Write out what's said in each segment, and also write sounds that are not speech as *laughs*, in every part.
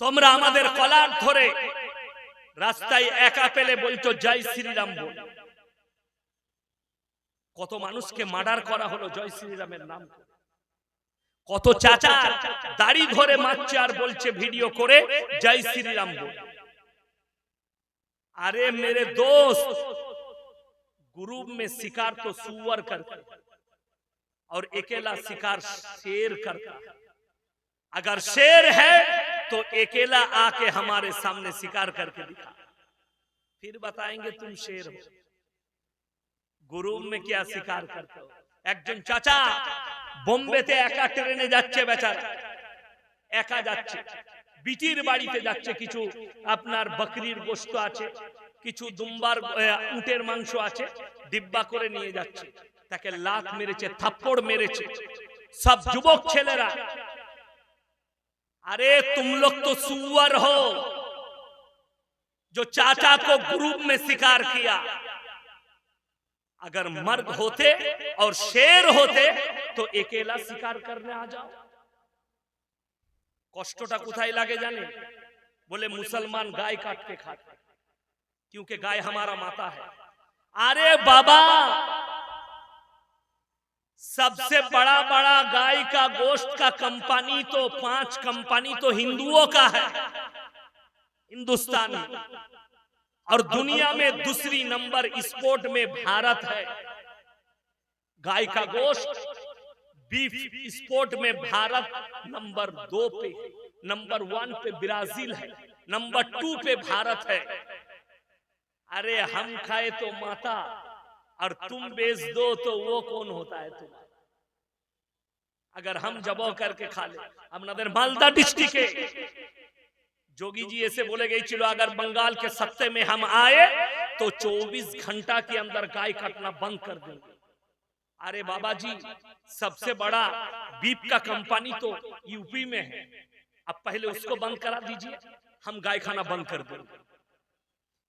তোমরা আমাদের কলার ধরে রাস্তায় একা পেলে বলছো জয় শ্রীরাম বল কত মানুষকে মার্ডার করা হলো জয় শ্রীরামের নাম করে। কত চাচা দাড়ি ধরে মারছে আর বলছে ভিডিও করে জয় শ্রীরাম বল अरे मेरे दोस्त ग्रुप में शिकार तो सुअर करता है और अकेला शिकार शेर करता है अगर शेर है तो अकेला आके हमारे सामने शिकार करके दिखा फिर बताएंगे तुम शेर हो গ্রুপ में क्या শিকার করতে हो একজন চাচা বোম্বেতে একা ট্রেনে যাচ্ছে বেচারা একা যাচ্ছে বিটির বাড়িতে যাচ্ছে কিছু আপনার বকরির গোশত আছে কিছু দুম্বার আহ, উটের মাংস আছে ডিব্বা করে নিয়ে যাচ্ছে তাকে লাত মেরেছে থাপ্পড় মেরেছে সব যুবক ছেলেরা अरे तुम लोग तो सुअर हो जो चाचा को ग्रुप में शिकार किया अगर मर्द होते और शेर होते तो अकेला शिकार करने आ जाओ কষ্টটা কোথায় লাগে জানে बोले मुसलमान गाय काट के खाते क्योंकि गाय हमारा माता है अरे बाबा सबसे बड़ा बड़ा गाय का गोश्त का कंपनी तो पाँच कंपनी तो हिंदुओं का है। हिंदुस्तान। में और दुनिया में दूसरी नंबर स्पोर्ट में भारत है। गाय का गोश्त बीफ स्पोर्ट में भारत नंबर दो पे नंबर वन पे ब्राज़ील है नंबर टू पे भारत है। अरे हम खाए तो माता और तुम बेच दो तो, तो वो कौन होता है तुम अगर हम जब करके खा ले अपना तो मालदा डिस्ट्रिक्ट जोगी जी ऐसे बोले गई चलो अगर बंगाल के सत्ते में हम आए तो, तो 24 घंटा के अंदर गाय काटना बंद कर देंगे। अरे बाबा जी सबसे बड़ा बीप का कंपनी तो यूपी में है। अब पहले उसको बंद करा दीजिए हम गाय खाना बंद कर देंगे।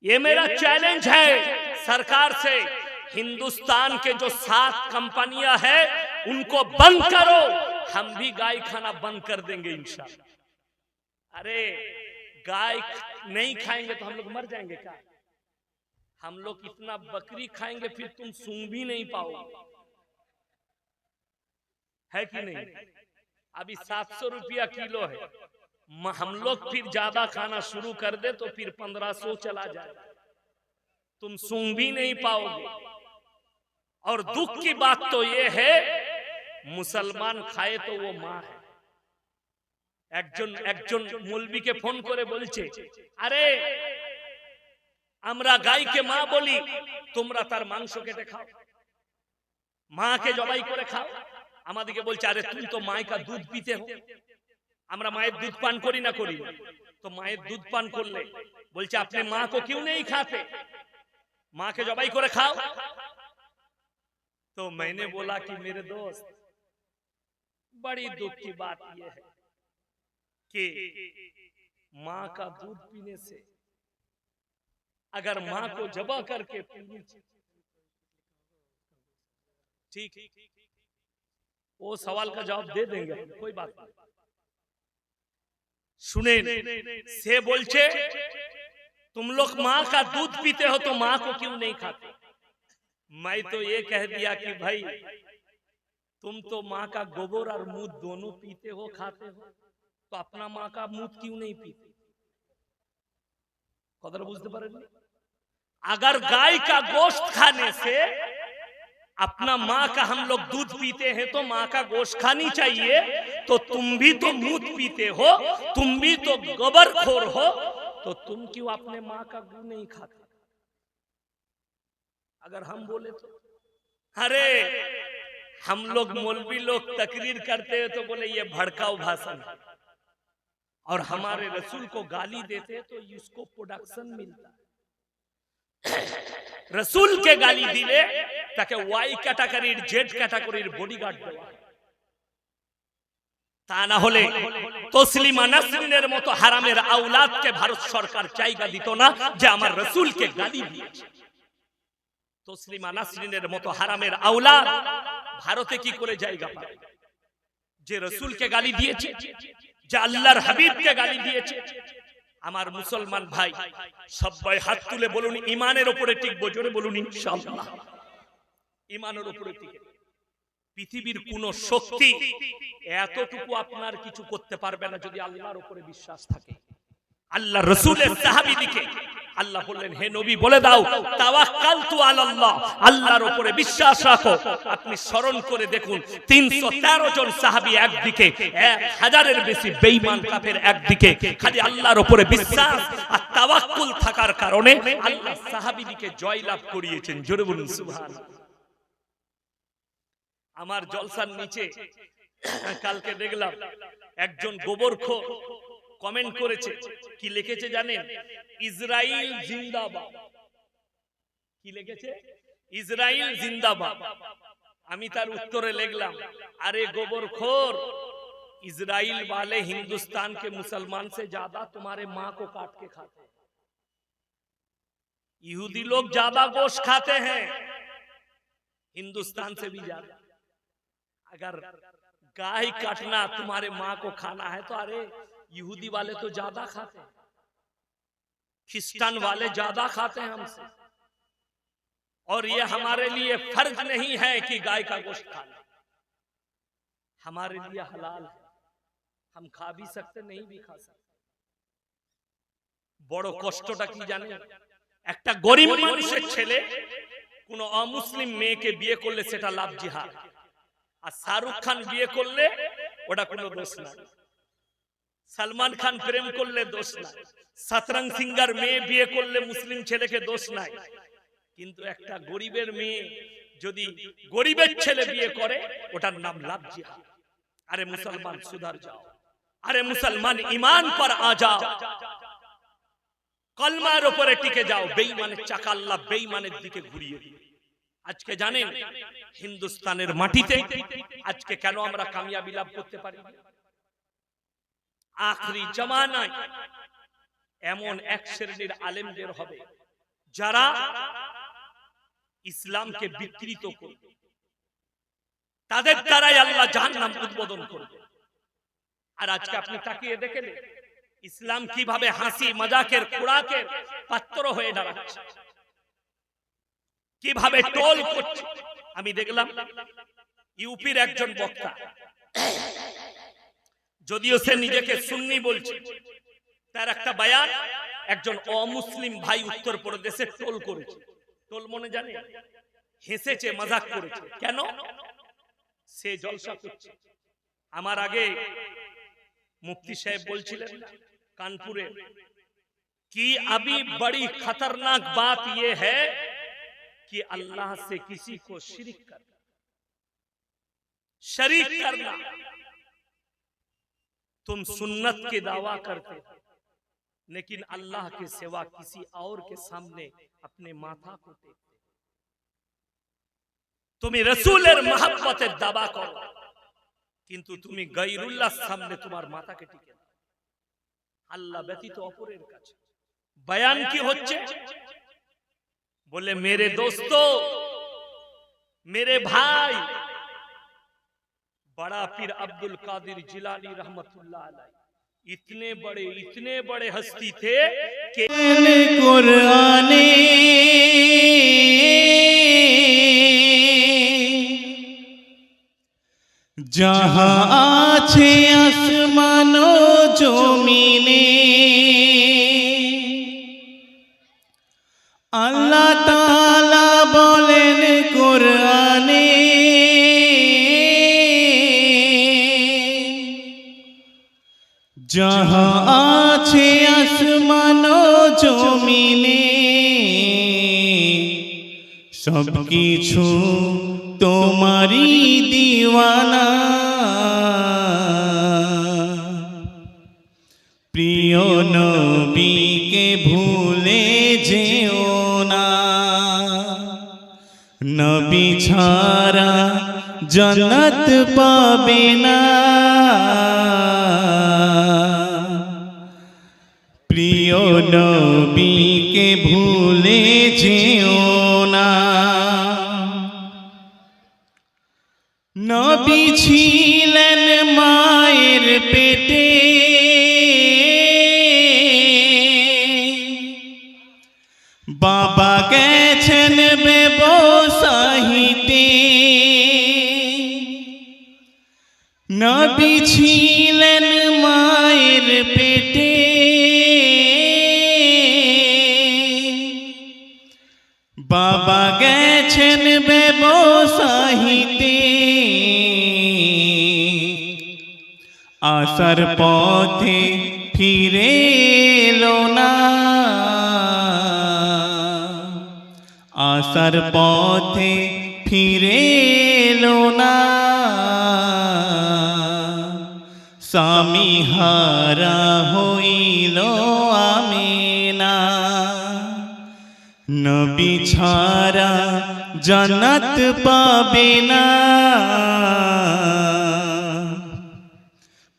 ये मेरा चैलेंज है। सरकार से हिंदुस्तान के जो सात कंपनियाँ हैं, उनको बंद करो। हम भी गाय खाना बंद कर देंगे, इंशाल्लाह। अरे, गाय नहीं खाएँगे तो हम लोग मर जाएँगे क्या? हम लोग इतना बकरी खाएँगे, फिर तुम सूंघ भी नहीं पाओगे। है कि नहीं? अभी सात सौ रुपया किलो है। हम लोग फिर ज़्यादा खाना शुरू कर दे तो फिर पंद्रह सौ चला जाए तुम सूंघ भी नहीं पाओगे। और दुख की बात तो ये है मुसलमान खाए तो वो माँ है একজন একজন মৌলবীকে ফোন করে বলছে আরে আমরা গাইকে মা বলি তোমরা তার মাংস কেটে খাও মাকে জবাই করে খাও আমাদেরকে বলছে আরে তুমি তো মায়ের দুধ পিতে হো আমরা মায়ের দুধ পান করি না করি না। তো মায়ের দুধ পান করলে বলছে আপনি মা को क्यों नहीं खाते माँ के जबाई করে খাও तो मैंने बोला कि मेरे दोस्त बड़ी दुख की बात यह है कि माँ का दूध पीने से अगर माँ को जबा करके पीनी ठीक वो सवाल का जवाब दे देंगे कोई बात नहीं। सुने से बोलचे तुम लोग माँ का दूध पीते हो तो माँ को क्यों नहीं खाते? मैं तो ये कह दिया कि भाई तुम तो माँ का गोबर और मूत दोनों पीते हो खाते हो। तो अपना माँ का मूत क्यों नहीं पीते? कदर बुझते पारे अगर गाय का गोश्त खाने से अपना माँ का हम लोग दूध पीते हैं तो माँ का गोश्त खानी चाहिए तो तुम भी तो मूत पीते हो तुम भी तो गोबर खोर हो तो तुम क्यों अपने माँ का गू नहीं खाते? अगर हम बोले तो अरे हम लोग मौलवी लोग तकरीर करते हैं तो बोले ये भड़काऊ भाषण है और हमारे रसूल को गाली देते हैं तो इसको प्रोडक्शन मिलता है *laughs* রসুল কে গালি দিলে তাকে ওয়াই ক্যাটাগরির জেড ক্যাটাগরির বডিগার্ড দেওয়া হয়। তা না হলে তসলিমা নাসরিনের মতো হারামের আউলাদকে ভারত সরকার জায়গা দিত না যে আমার রসুলকে গালি দিয়েছে তসলিমা নাসরিনের মতো হারামের আউলাদ ভারতে কি করে জায়গা পাবে যে রসুলকে গালি দিয়েছে যে আল্লাহর হাবিবকে গালি দিয়েছে। আমার মুসলমান ভাই সবাই হাত তুলে বলুন ইমানের উপরে টিকবো জোরে বলুন ইনশাআল্লাহ। ইমানের উপরে টিকে। পৃথিবীর কোন শক্তি এতটুকু আপনার কিছু করতে পারবে না যদি আল্লাহর উপরে বিশ্বাস থাকে। আল্লাহ রসুলের সাহাবিদিকে আল্লাহ বললেন, হে নবী, বলে দাও, তাওয়াক্কালতু আলাল্লাহ, আল্লাহর উপরে বিশ্বাস রাখো। আপনি স্মরণ করে দেখুন 313 জন সাহাবী এক হাজারের বেশি বেঈমান কাফের একদিকে। খালি আল্লাহর উপরে বিশ্বাস আর তাওয়াক্কুল থাকার কারণে আল্লাহ সাহাবীদিকে জয়লাভ করিয়েছেন। জোরে বলুন, সুবহানাল্লাহ। আমার জলসার নিচে, কালকে দেখলাম একজন গোবরখোর কমেন্ট করেছে কি লিখেছে জানেন ইসরাইল জিন্দাবাদ কি লিখেছে ইসরাইল জিন্দাবাদ আমি তার উত্তরে লিখলাম আরে गोबरखोर इजराइल वाले हिंदुस्तान के मुसलमान से ज्यादा तुम्हारे माँ को काट के खाते हैं यहूदी लोग ज्यादा गोश्त खाते हैं हिंदुस्तान से भी ज्यादा अगर गाय काटना तुम्हारे माँ को खाना है तो अरे यहूदी वाले तो ज्यादा खाते हैं क्रिस्टन वाले ज्यादा खाते हैं हमसे और ये हमारे लिए फर्ज नहीं है कि गाय का गोश्त खाना हमारे लिए हलाल है हम खा भी सकते नहीं भी खा सकते বড় কষ্টটা কি জানে একটা গরিব মানুষের ছেলে কোন অমুসলিম মেয়েকে বিয়ে করলে সেটা লাভ জিহাদ আর শাহরুখ খান বিয়ে করলে ওটা কোনো দোষ না সালমান খান প্রেম করলে দোষ নাই। সাতরং সিঙ্গার মেয়ে বিয়ে করলে মুসলিম ছেলেকে দোষ নাই। কিন্তু একটা গরিবের মেয়ে যদি গরিবের ছেলে বিয়ে করে, ওটার নাম লাভ জিহাদ আরে মুসলমান সুধার যাও। আরে মুসলমান ইমান পর আ যাও। কলমার উপরে টিকে যাও, বেঈমানের চাকা আল্লাহ বেঈমানের দিকে ঘুরিয়ে দিবে। আজকে জানেন, হিন্দুস্তানের মাটিতে আজকে কেন আমরা কামিয়াবি লাভ করতে পারি? আখরি জামানায়। এমন এক শ্রেণির আলেমদের হবে যারা ইসলামকে বিকৃত করবে। তাদের দ্বারাই আল্লাহ জাহান্নাম উদ্বোধন করবে। আর আজকে আপনি তাকিয়ে দেখেন, ইসলাম কীভাবে হাসি, মজাকের খোরাকের পাত্র হয়ে দাঁড়াচ্ছে। কীভাবে টোল করছে। আমি দেখলাম, ইউপির একজন বক্তা যদিও সে নিজেকে সুন্নি বলছে তার একটা বায়ান একজন অমুসলিম ভাই উত্তর প্রদেশে টোল করেছে টোল মনে জানে হেসেছে মজাক করেছে কেন সে জলসা করছে আমার আগে মুফতি সাহেব বলছিলেন कानपुरे कि अभी बड़ी खतरनाक बात यह है कि अल्लाह से किसी को शिरिक करना शरीक करना तुम सुन्नत के दावा करते हो लेकिन अल्लाह के सिवा किसी और के सामने अपने माथा को देखते তুমি রসুলের মহাব্বতের দাবা করো কিন্তু তুমি গৈরুল্লাহ সামনে তোমার মাথাকে টিকে দাও আল্লাহ ব্যতীত অপরের কাছে বয়ান কি হচ্ছে बोले मेरे दोस्तों मेरे भाई बड़ा पीर अब्दुल कादिर जिलानी रहमतुल्लाह इतने बड़े इतने बड़े हस्ती थे कि कुरानी जहाँ आसमान যাহা আছে আসমান জমিনে সব কিছু তোমারই দিওয়ানা প্রিয় নবীকে ভুলে যেও না নবী ছাড়া জন্নত পাবে না। প্রিয় নবীকে ভুলে যেও না। নবী ছিলেন মায়ের পেটে। বাবা গেছেন বেব সাহিতে নবী ছিলেন মায়ের পেটে। বাবা গেছেন ব্যবসাহিতে আসার পথে ফিরে না। আসার পথে ফিরে না। স্বামী হারা হইল আমিনা। নবী ছাড়া জান্নাত পাবে না।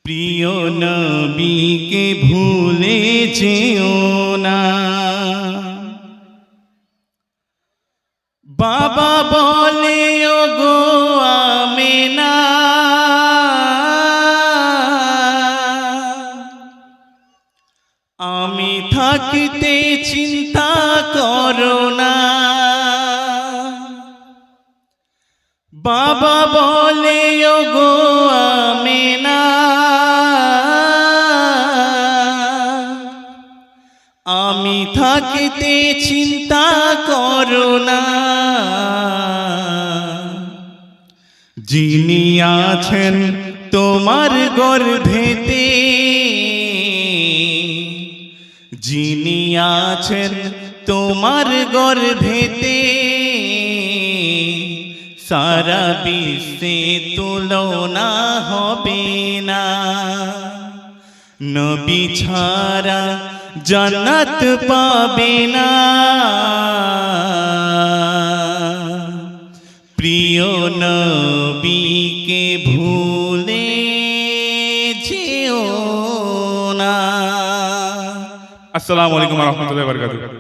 প্রিয় নবীকে ভুলে যেও না। বাবা বলে চিন্তা করো না। যিনি আছেন তোমার গর্ভেতে, যিনি আছেন তোমার গর্ভেতে, সারা বিশ্বে তুলনা হবে না। নবী ছাড়া জান্নাত পাবে না। প্রিয় নবীকে ভুলে যেও না। আসসালামু আলাইকুম রহমতুল্লাহ বরকাত